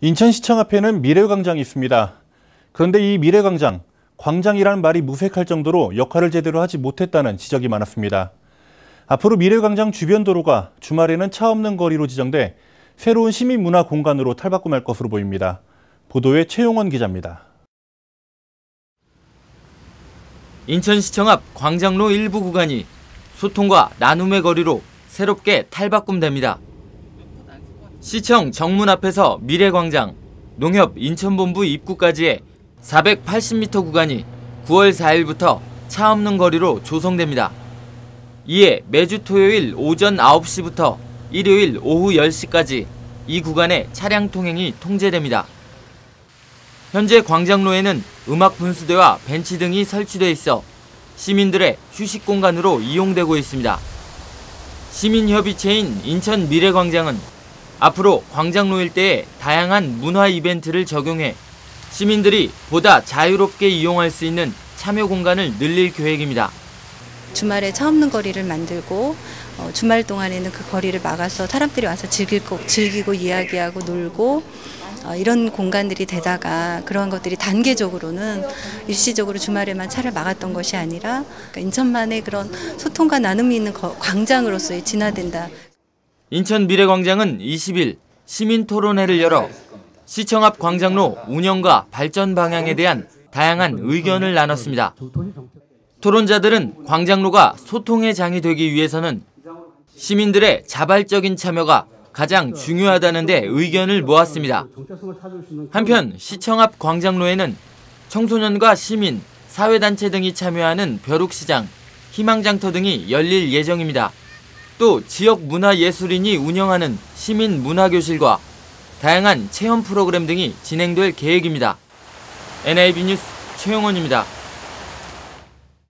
인천시청 앞에는 미래광장이 있습니다. 그런데 이 미래광장, 광장이라는 말이 무색할 정도로 역할을 제대로 하지 못했다는 지적이 많았습니다. 앞으로 미래광장 주변 도로가 주말에는 차 없는 거리로 지정돼 새로운 시민문화 공간으로 탈바꿈할 것으로 보입니다. 보도에 최용원 기자입니다. 인천시청 앞 광장로 일부 구간이 소통과 나눔의 거리로 새롭게 탈바꿈됩니다. 시청 정문 앞에서 미래광장, 농협 인천본부 입구까지의 480m 구간이 9월 4일부터 차 없는 거리로 조성됩니다. 이에 매주 토요일 오전 9시부터 일요일 오후 10시까지 이 구간의 차량 통행이 통제됩니다. 현재 광장로에는 음악 분수대와 벤치 등이 설치돼 있어 시민들의 휴식 공간으로 이용되고 있습니다. 시민협의체인 인천 미래광장은 앞으로 광장로 일대에 다양한 문화 이벤트를 적용해 시민들이 보다 자유롭게 이용할 수 있는 참여 공간을 늘릴 계획입니다. 주말에 차 없는 거리를 만들고 어, 주말 동안에는 그 거리를 막아서 사람들이 와서 즐기고, 즐기고 이야기하고 놀고 어, 이런 공간들이 되다가 그러한 것들이 단계적으로는 일시적으로 주말에만 차를 막았던 것이 아니라 그러니까 인천만의 그런 소통과 나눔이 있는 거, 광장으로서의 진화된다. 인천 미래광장은 20일 시민 토론회를 열어 시청 앞 광장로 운영과 발전 방향에 대한 다양한 의견을 나눴습니다. 토론자들은 광장로가 소통의 장이 되기 위해서는 시민들의 자발적인 참여가 가장 중요하다는 데 의견을 모았습니다. 한편 시청 앞 광장로에는 청소년과 시민, 사회단체 등이 참여하는 벼룩시장, 희망장터 등이 열릴 예정입니다. 또 지역 문화예술인이 운영하는 시민 문화교실과 다양한 체험 프로그램 등이 진행될 계획입니다. NIB 뉴스 최영원입니다.